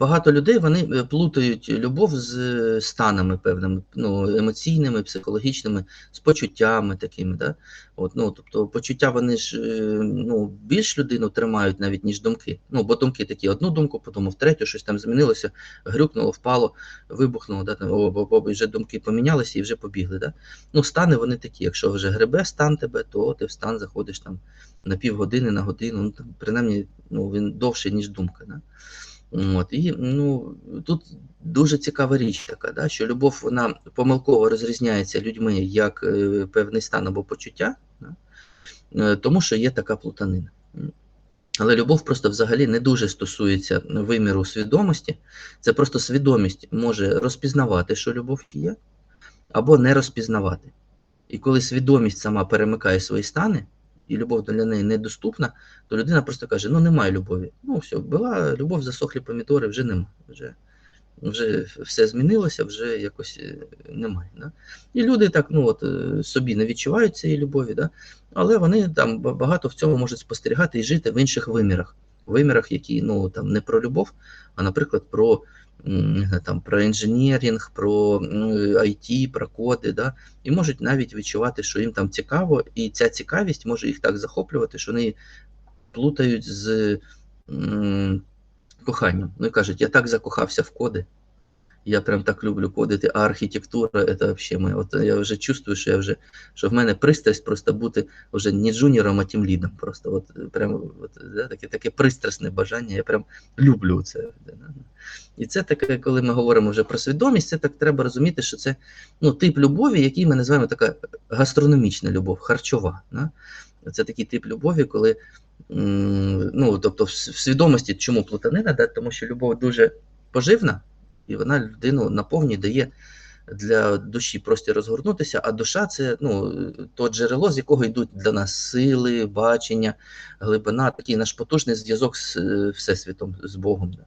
багато людей вони е, плутають любов з е, станами певними, ну, емоційними, психологічними, з почуттями такими. Да? От, ну, тобто почуття вони ж е, ну, більш людину тримають навіть, ніж думки. Ну, бо думки такі, одну думку, подумав, третю, щось там змінилося, грюкнуло, впало, вибухнуло, да? о, о, о, вже думки помінялися і вже побігли. Да? Ну, стани вони такі. Якщо вже гребе стан тебе, то ти в стан заходиш там на півгодини, на годину, ну, там, принаймні ну, він довший, ніж думка. Да? От, і ну, тут дуже цікава річ така, да, що любов вона помилково розрізняється людьми як е, певний стан або почуття, да, е, тому що є така плутанина. Але любов просто взагалі не дуже стосується виміру свідомості. Це просто свідомість може розпізнавати, що любов є, або не розпізнавати. І коли свідомість сама перемикає свої стани, і любов для неї недоступна, то людина просто каже: ну немає любові. Ну все, була любов, засохлі помідори, вже нема. Вже, вже все змінилося, вже якось е, немає. Да? І люди так ну, от, е, собі не відчувають цієї любові, да? але вони там багато в цьому можуть спостерігати і жити в інших вимірах. Вимірах, які ну, там, не про любов, а, наприклад, про, там, про інженерінг, про ну, IT, про коди. Да? І можуть навіть відчувати, що їм там цікаво, і ця цікавість може їх так захоплювати, що вони плутають з коханням. Ну і кажуть, я так закохався в коди. Я прям так люблю кодити, а архітектура це взагалі моє. От я вже чувствую, що я вже що в мене пристрасть просто бути вже не джуніором, а тим лідом. Просто от прям от, да, таке, таке пристрасне бажання. Я прям люблю це. І це таке, коли ми говоримо вже про свідомість, це так треба розуміти, що це ну, тип любові, який ми називаємо така гастрономічна любов, харчова. Да? Це такий тип любові, коли ну, тобто в свідомості, чому плутанина, да? тому що любов дуже поживна, і вона людину наповнює, дає для душі простір розгорнутися, а душа це ну, то джерело, з якого йдуть для нас сили, бачення, глибина, такий наш потужний зв'язок з е, Всесвітом, з Богом. Да?